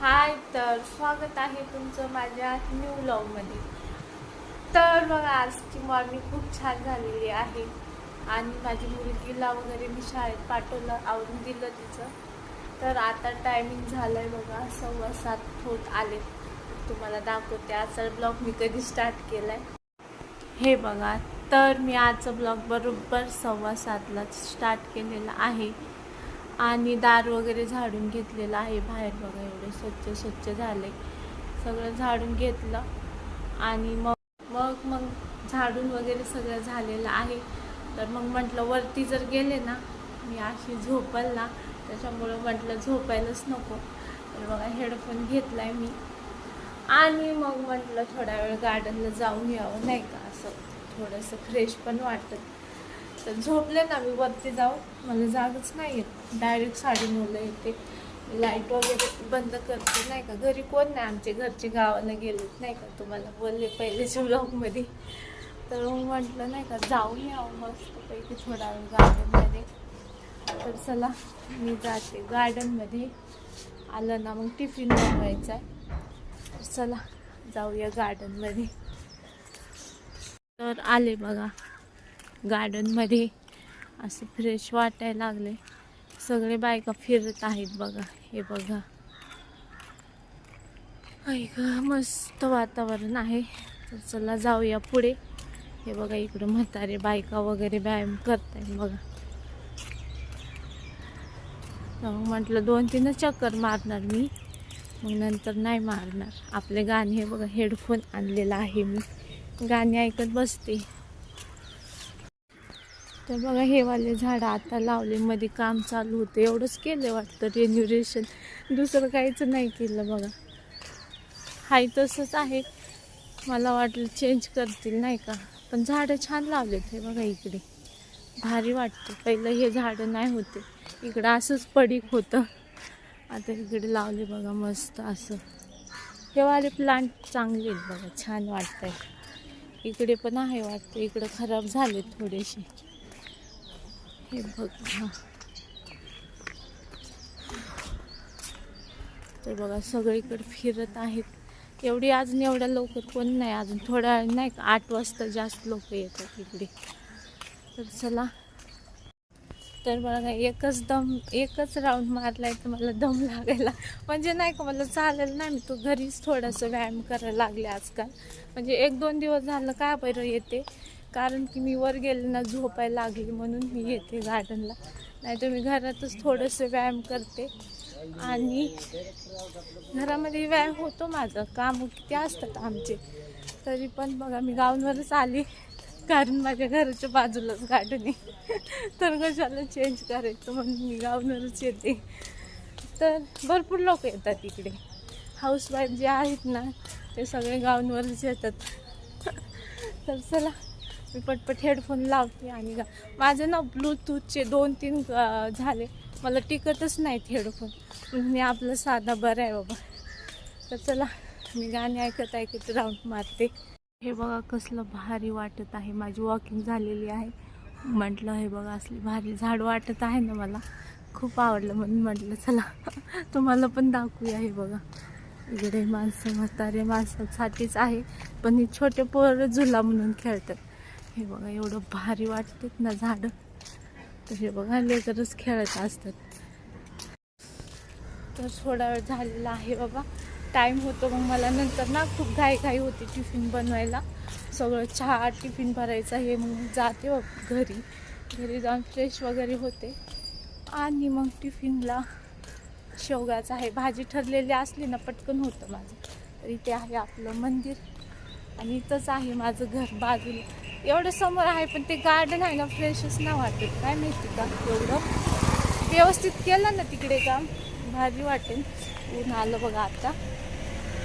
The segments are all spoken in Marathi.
हाय तर स्वागत आहे तुमचं माझ्या न्यू ब्लॉगमध्ये तर बघा आजची मॉर्निंग खूप छान झालेली आहे. आणि माझी मुलगीला वगैरे मी शाळेत पाठवलं आवरून दिलं तिचं. तर आता टायमिंग झालं आहे बघा सव्वा सात होत आले. तुम्हाला दाखवते आजचा ब्लॉग मी कधी स्टार्ट केला आहे हे बघा तर मी आजचा ब्लॉग बरोबर सव्वा सातलाच स्टार्ट केलेला आहे. आणि दार वगैरे झाडून घेतलेलं आहे बाहेर बघा एवढे स्वच्छ स्वच्छ झाले सगळं झाडून घेतलं आणि मग मग मग झाडून वगैरे सगळं झालेलं आहे. तर मग म्हटलं वरती जर गेले ना मी अशी झोपल ना त्याच्यामुळं म्हटलं झोपायलाच नको. तर बघा हेडफोन घेतला आहे मी. आणि मग म्हटलं थोडा वेळ गार्डनला जाऊन यावं नाही का? असं थोडंसं फ्रेश पण वाटत. तर झोपले ना मी वरती जाऊन. मला जागच नाही येत डायरेक्ट साडे नऊला येते. लाइट वगैरे बंद करते नाही का? घरी कोण नाही? आमचे घरचे गावाला गेलेत नाही का? तुम्हाला बोलले पहिलेच्या ब्लॉगमध्ये तर मग म्हटलं नाही का जाऊन यावं मस्तपैकी थोडा वेळ गार्डनमध्ये. तर चला मी जाते. गार्डनमध्ये आलं ना मग टिफिन बनवायचा आहे. चला जाऊया गार्डनमध्ये. तर आले बघा. गार्डनमध्ये असं फ्रेश वाटायला लागले. सगळे बायका फिरत आहेत बघा हे बघा. ऐक मस्त वातावरण आहे. तर चला जाऊया पुढे. हे बघा इकडं म्हातारे बायका वगैरे व्यायाम करतायत बघा. मग म्हटलं दोन तीनच चक्कर मारणार मी. मग नंतर नाही मारणार. आपले गाणे हे बघा हेडफोन आणलेला आहे मी. गाणे ऐकत बसते. तर बघा हे वाले झाडं आता लावले मध्ये काम चालू होतं. एवढंच केलं वाटतं रेन्युरेशन दुसरं काहीच नाही केलं बघा. हाय तसंच आहे. मला वाटलं चेंज करतील नाही का? पण झाडं छान लावलेत हे बघा इकडे. भारी वाटतं. पहिलं हे झाडं नाही होते. इकडं असंच पडीक होतं. आता इकडे लावले बघा मस्त असं. हे वाले प्लांट चांगले आहेत बघा छान वाटतंय. इकडे पण आहे वाटतं. इकडं खराब झाले थोडेसे. हे बघा. तर बघा सगळीकडे फिरत आहेत. एवढी अजून एवढ्या लवकर कोण नाही. अजून थोड्या वेळ नाही का? आठ वाजता जास्त लोक येतात इकडे. तर चला. तर बघा एकच दम एकच राऊंड मारलाय तर मला दम लागायला. म्हणजे नाही का मला चालेल नाही मी तो घरीच थोडासा व्यायाम करायला लागले आजकाल. म्हणजे एक दोन दिवस झालं काय बरं येते. कारण की मी वर गेले ना झोपायला लागली म्हणून मी येते गार्डनला नाही तर मी घरातच थोडंसं व्यायाम करते. आणि घरामध्ये व्यायाम होतो माझं. काम किती असतात आमचे. तरी पण बघा मी गावावरच आली. कारण माझ्या घराच्या बाजूलाच गार्डन आहे. तर कशाला चेंज करायचं म्हणून मी गावनवरच येते. तर भरपूर लोक येतात इकडे. हाऊसवाईफ जे आहेत ना ते सगळे गावांवरच येतात. तर चला. मी पटपट हेडफोन लावते आणि गा माझं ना ब्लूटूथचे दोन तीन झाले. मला टिकतच नाहीत हेडफोन म्हणून मी आपलं साधा बरं आहे बाबा. तर चला मी गाणी ऐकत ऐकत राऊंड मारते. हे बघा कसलं भारी वाटत आहे. माझी वॉकिंग झालेली आहे. म्हटलं हे बघा असली भारी झाड वाटत आहे ना मला. खूप आवडलं म्हणून म्हटलं चला तुम्हाला पण दाखवूया हे बघा. इकडे माणसं म्हातारे माणसासाठीच आहे. पण हे छोटे पोरं झुला म्हणून खेळतात. हे बघा एवढं भारी वाटतात ना झाडं. तर हे बघा लेकरच खेळत असतात. तर थोडा वेळ झालेला आहे बाबा. टाईम होतो मग मला नंतर ना खूप घाई घाई होती टिफिन बनवायला. सगळं चहा टिफिन भरायचा हे मग जाते बाबा घरी. घरी जाऊन फ्रेश वगैरे होते. आणि मग टिफिनला शेवगाचं आहे. भाजी ठरलेली असली ना पटकन होतं माझं. तर इथे आहे आपलं मंदिर. आणि इथंच आहे माझं घर बाजूला. एवढं समोर आहे पण ते गार्डन आहे ना फ्रेशच ना वाटेल काय माहिती का एवढं? व्यवस्थित केलं ना तिकडे काम. भारी वाटेल. ऊन आलं बघा आता.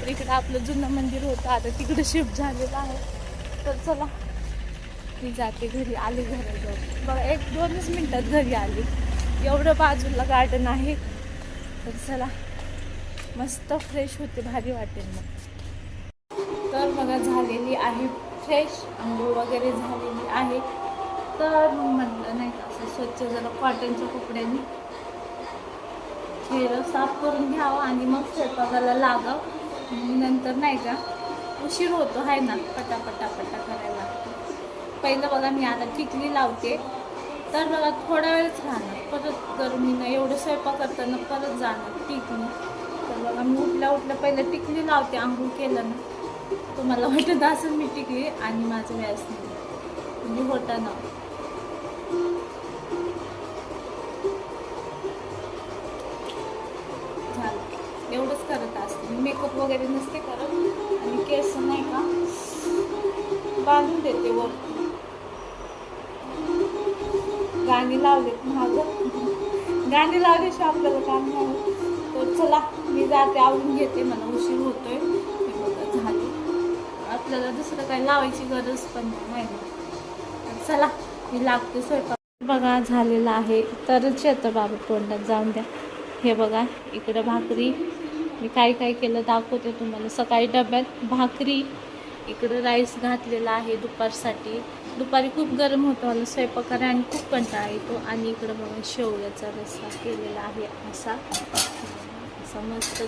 तर इकडं आपलं जुनं मंदिर होतं. आता तिकडं शिफ्ट झालेलं आहे. तर चला मी जाते घरी. आले घराजवळ. बघा एक दोनच मिनटात घरी आली. एवढं बाजूला गार्डन आहे. तर चला मस्त फ्रेश होते. भारी वाटेल मग. तर बघा झालेली आहे फ्रेश आंघोळ वगैरे झालेली आहे. तर म्हटलं नाही का असं स्वच्छ जरा कॉटनच्या कपड्यांनी खीर साफ करून घ्यावं आणि मग स्वयंपाकाला लागाव. नंतर नाही का उशीर होतो आहे ना पटापटा पटा करायला लागतो. पहिलं बघा मी आता टिकली लावते. तर बघा थोडा वेळच राहणार परत गरमीनं एवढं स्वयंपाक करताना परत जाणार टिकली तर बघा मी उठल्या उठल्या पहिलं टिकली लावते आंघोळ केलं ना. तुम्हाला वाटत असं मी टिकली आणि माझं व्यास नाही. म्हणजे होता ना. झालं. एवढंच करत असते. मी मेकअप वगैरे नसते करत. आणि केस नाही का? बांधून देते वर. गाणी लावलेत महाग गाणी लावल्याशिवाय आपल्याला काम नाही तर चला मी जाते आवडून घेते मला उशीर होतोय. आपल्याला दुसरं काही लावायची गरज पण नाही. चला मी लागते स्वयंपाक. बघा झालेला आहे. तरच येतं बाबा तोंडात जाऊन द्या. हे बघा इकडं भाकरी. मी काय काय केलं दाखवते तुम्हाला. सकाळी डब्यात भाकरी इकडं राईस घातलेला आहे दुपारसाठी. दुपारी खूप गरम होतं मला स्वयंपाक करायला आणि खूप कंटाळा येतो. आणि इकडं बघा शेवयाचा रस्सा केलेला आहे असा. असा मस्त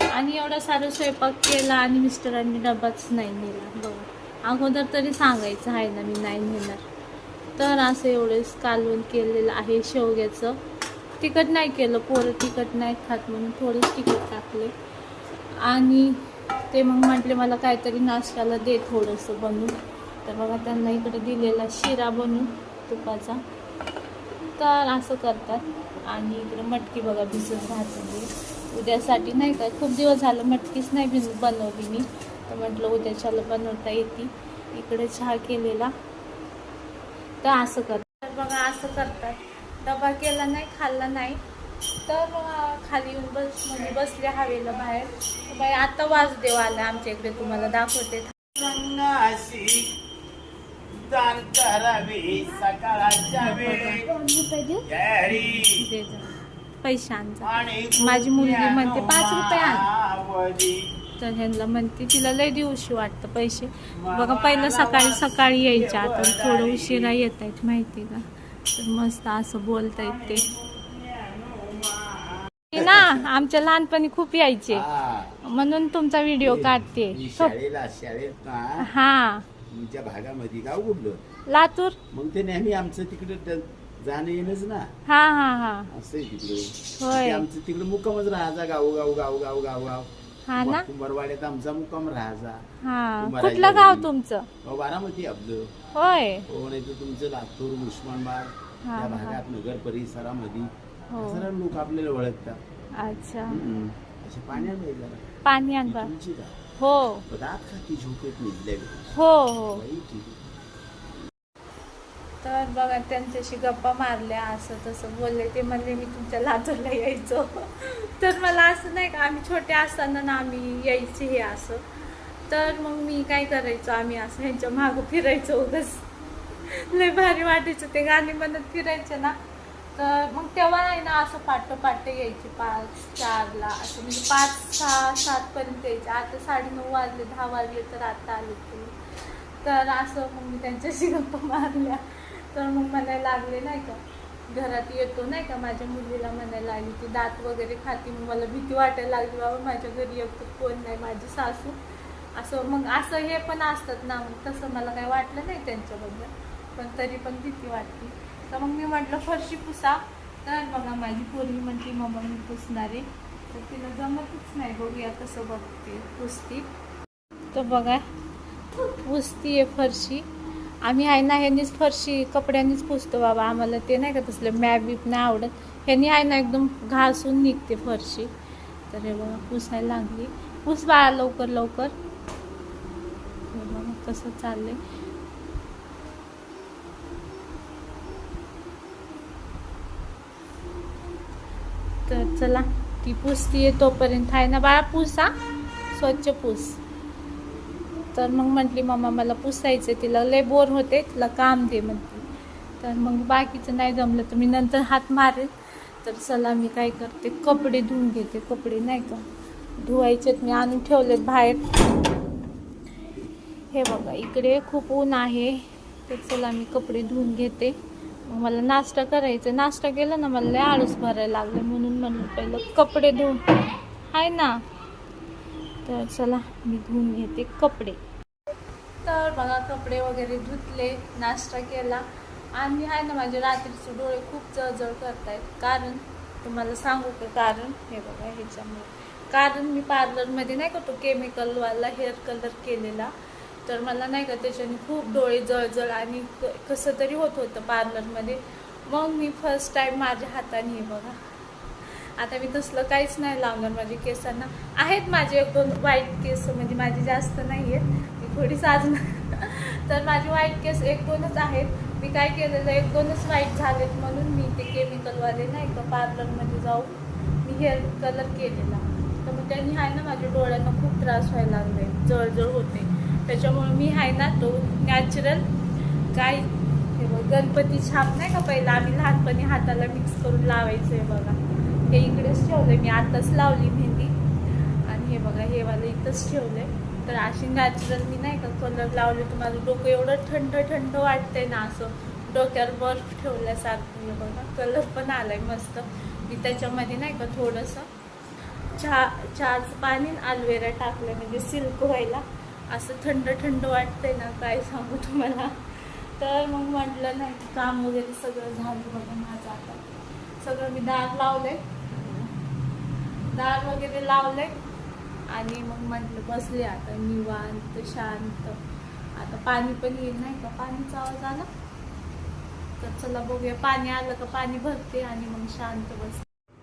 आणि एवढा सारा स्वयंपाक केला आणि मिस्टरांनी डबाच नाही नेला. बघा. अगोदर तरी सांगायचं आहे ना मी नाही नेणार. तर असं एवढेच कालवण केलेलं आहे शेवग्याचं. तिखट नाही केलं पोरं तिखट नाही खात म्हणून थोडंच तिखट टाकले. आणि ते मग म्हटले मला काहीतरी नाश्त्याला दे थोडंसं बनवून. तर बघा त्यांना इकडे दिलेला शिरा बनून तुपाचा. तर असं करतात. आणि इकडे मटकी बघा भिजत राहते उद्यासाठी नाही का खूप दिवस झालं मटकीच नाही भिज बनवली मी. तर म्हटलं उद्याच्याला बनवता येते. इकडे चहा केलेला. तर असं करतात बघा असं करतात. डबा केला नाही खाल्ला नाही. तर खाली येऊन बस म्हणजे बसले हवेला बाहेर. बाई आता वासुदेव आला आमच्या इकडे तुम्हाला दाखवते. सकाळच्या. पैशांचा. आणि माझी मुलगी म्हणते, "पाच रुपये आण." आवडी. तर ह्यांना म्हणते तिला लय दिवशी वाटतं पैसे. बघा पहिलं सकाळी सकाळी यायच्या आता थोडं उशिरा येत आहेत माहिती का? तर मस्त असं बोलतायत ते. ते ना आमच्या लहानपणी खूप यायचे. म्हणून तुमचा व्हिडिओ काढते. हा. तुमच्या भागामध्ये गाव कुठलं? लातूर. मग ते नेहमी आमचं तिकडे जाणं येणंच ना. हा हा हा. असं आहे तिकडे. होय. ते आमचं तिकडे मुक्कामच राहायचा गाव गाव गाव गाव गाव गाव. हा ना? कुंभारवाड्यात आमचा मुक्काम राहायचा. हा. कुठलं गाव घरी. तुमचं? अहो, बारामती आपलं. होय. हो नाही तर तुमचं लातूर उस्मानबाद हा, त्या हा. भागात नगर परिसरामध्ये. हो. सर्व लोक आपल्याला ओळखतात. अच्छा. हम्म. असे जरा. पाणी आण ही बा तुमची का हो. दात खाती झोपेत निघल्या हो हो. बाई, ठीक आहे. तर बघा त्यांच्याशी गप्पा मारल्या असं तसं बोलले. ते म्हणले मी तुमच्या लातूरला यायचो. तर मला असं नाही का आम्ही छोटे असताना ना आम्ही यायचे हे असं. तर मग मी काय करायचो आम्ही असं ह्यांच्या मागं फिरायचो उगस लय भारी वाटायचं ते गाणी म्हणत फिरायचे ना. तर मग तेव्हा नाही ना असं पाठोपाठ यायचे पाच चारला. असं म्हणजे पाच सहा सातपर्यंत यायचे. आता साडेनऊ वाजले दहा वाजले तर आता आले ते. तर असं मग मी त्यांच्याशी गप्पा मारल्या. तर मग म्हणायला लागले नाही का घरात येतो नाही का माझ्या मुलीला म्हणायला लागली ती दात वगैरे खाती मग मला भीती वाटायला लागली बाबा माझ्या घरी येतो कोण नाही माझी सासू. असं मग असं हे पण असतात ना मग तसं मला काही वाटलं नाही त्यांच्याबद्दल पण तरी पण भीती वाटली. तर मग मी म्हटलं फरशी पुसा. तर बघा माझी पोरगी म्हणते मम्मा मी पुसणार. आहे तर तिला जमतच नाही बघूया कसं बघते पुसती. तर बघा पुसती आहे फरशी. आम्ही आहे ना ह्यांनीच फरशी कपड्यांनीच पुसतो बाबा. आम्हाला ते नाही का तसलं मॅप बीप नाही आवडत. ह्यांनी आहे ना एकदम घासून निघते फरशी. तर हे बघा पुसायला लागली. पुस बाळा लवकर लवकर. बघा कसं चाललंय. तर चला ती पुसतीये तोपर्यंत. आहे ना बाळा पुसा. स्वच्छ पुस. तर मग म्हटली मम्मा मला पुसायचं तिला लय बोर होते तिला काम दे म्हणते तर मग बाकीचं नाही जमलं तर मी नंतर हात मारेल तर चला मी काय करते कपडे धुवून घेते कपडे नाही का? धुवायचेत मी आणून ठेवलेत बाहेर. हे बघा इकडे खूप ऊन आहे तर चला मी कपडे धुवून घेते. मग मला नाश्ता करायचा नाश्ता केला ना मला लय आळूस भरायला लागले म्हणून म्हणून पहिलं कपडे धुवून. आहे ना? तर चला मी धुवून घेते कपडे. तर बघा कपडे वगैरे धुतले नाश्ता केला. आणि आहे ना माझे रात्रीचे डोळे खूप जळजळ करत आहेत कारण तुम्हाला सांगू का कारण? हे बघा ह्याच्यामुळे. कारण मी पार्लरमध्ये नाही का तो केमिकलवाला हेअर कलर केलेला. तर मला नाही का त्याच्याने खूप डोळे जळजळ आणि क- कसं तरी होत होतं पार्लरमध्ये. मग मी फर्स्ट टाईम माझ्या हाताने हे बघा आता मी तसलं काहीच नाही लावणार. माझ्या केसांना आहेत माझे एक दोन व्हाईट केस म्हणजे माझी जास्त नाही आहेत मी थोडी साजणार तर माझे व्हाईट केस एक दोनच आहेत. मी काय केलेलं एक दोनच व्हाईट झालेत म्हणून मी ते केमिकलवाले नाही का पार्लरमध्ये जाऊन मी हेअर कलर केलेला. तर मग त्यांनी आहे ना माझ्या डोळ्यांना खूप त्रास व्हायला लागले जळजळ होते. त्याच्यामुळे मी आहे ना तो नॅचरल काय हे बघ गणपती छाप नाही का पहिला आम्ही लहानपणी हाताला मिक्स करून लावायचं आहे बघा. हे इकडेच ठेवलंय. मी आताच लावली मेहंदी. आणि हे बघा हे वाला इथंच आहे तर अशी नॅचरल मी नाही का कलर लावले. तुम्हाला डोकं एवढं थंड थंड वाटतंय ना असं. डोक्यावर बर्फ ठेवल्यासारखं हे बघा. कलर पण आलाय मस्त. मी त्याच्यामध्ये नाही का थोडंसं चहा चहाचं पाणी अल्वेरा टाकलं म्हणजे सिल्क व्हायला. असं थंड थंड वाटतंय ना काय सांगू तुम्हाला. तर मग म्हटलं नाही काम वगैरे सगळं झालं बघा माझं आता. सगळं मी दार लावलंय. दार वगैरे लावले आणि मग म्हटलं बसले आता निवांत शांत. आता पाणी पण येईल नाही का? पाणीचा आवाज आला? तर चला बघूया पाणी आलं का? पाणी भरते आणि मग शांत बस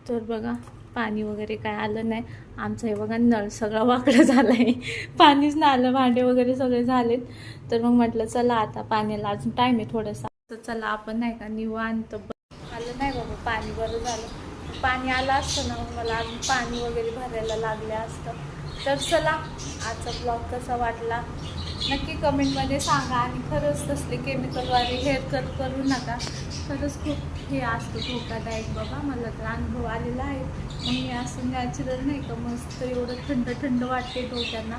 तर बघा पाणी वगैरे काय आलं नाही. आमचं हे बघा नळ सगळा वाकडा आहे पाणीच नाही आलं भांडे वगैरे सगळे झालेत. तर मग म्हटलं चला आता पाण्याला अजून टाइम आहे थोडासा. तर चला आपण नाही का निवांत आलं नाही बाबा पाणी बरं झालं. पाणी आलं असतं ना मला पाणी वगैरे भरायला लागले असतं. तर चला आजचा ब्लॉग कसा वाटला? नक्की कमेंटमध्ये सांगा. आणि खरंच तसले केमिकलवाले हेअर कट करू नका. खरंच खूप हे असतं धोकादायक बाबा. मला तर अनुभव आलेला आहे. मग मी असं नॅचरल नाही का मस्त एवढं थंड थंड वाटते डोक्यांना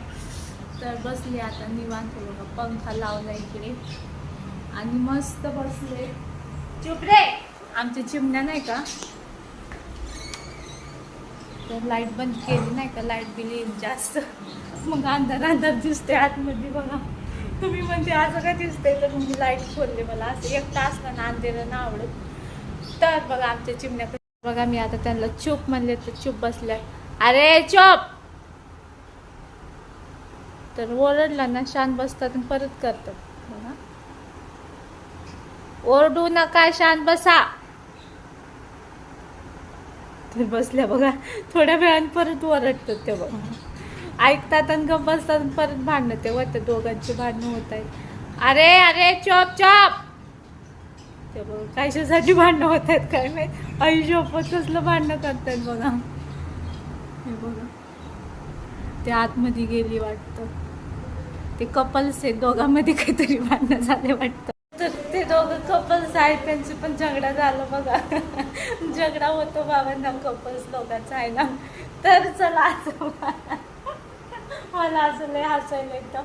तर बसले आता निवांत बघा. पंखा लावला इकडे. आणि मस्त बसले. चुप रे! आमच्या चिमण्या नाही का? तर लाइट बंद केली नाही का? लाइट बिल येईल जास्त. मग अंधार अंधार दिसते आतमध्ये बघा. तुम्ही म्हणजे असं काय दिसते तर तुम्ही लाइट खोलले मला. असं एकटा असलं ना अंधेरं ना आवडत. तर बघा आमच्या चिमण्या बघा मी आता त्यांना चूप म्हणले तर चूप बसल्या. अरे चुप! तर ओरडला ना शांत बसतात आणि परत करतात. बघा. ओरडू नका शांत बसा. तर बसल्या बघा. थोड्या वेळाने परत ओरडतात ते बघा. ऐकतात आणि गप बसतात आणि परत भांडणं. ते त्या दोघांची भांडणं होत आहेत. अरे अरे चॉप चॉप! ते बघा कशासाठी भांडणं होत आहेत काय माहीत? आयुष्यपत कसलं भांडणं करतायत बघा. हे बघा. ते आतमध्ये गेली वाटतं. ते कपल्स आहेत दोघांमध्ये काहीतरी भांडणं झाले वाटतं. दोघं कपल्स आहेत त्यांची पण झगडा झालं बघा. झगडा होतो बाबांना कपल्स दोघांचा आहे ना. तर चला आज मला असं लय हसायला येतं.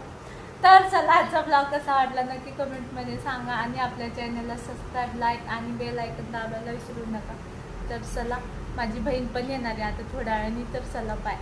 तर चला आजचा ब्लॉग कसा वाटला नक्की कमेंटमध्ये सांगा आणि आपल्या चॅनलला सबस्क्राईब लाईक आणि बेल ऐकून दाबायला विसरू नका. तर चला माझी बहीण पण येणार आहे आता थोड्या वेळाने तर चला बाय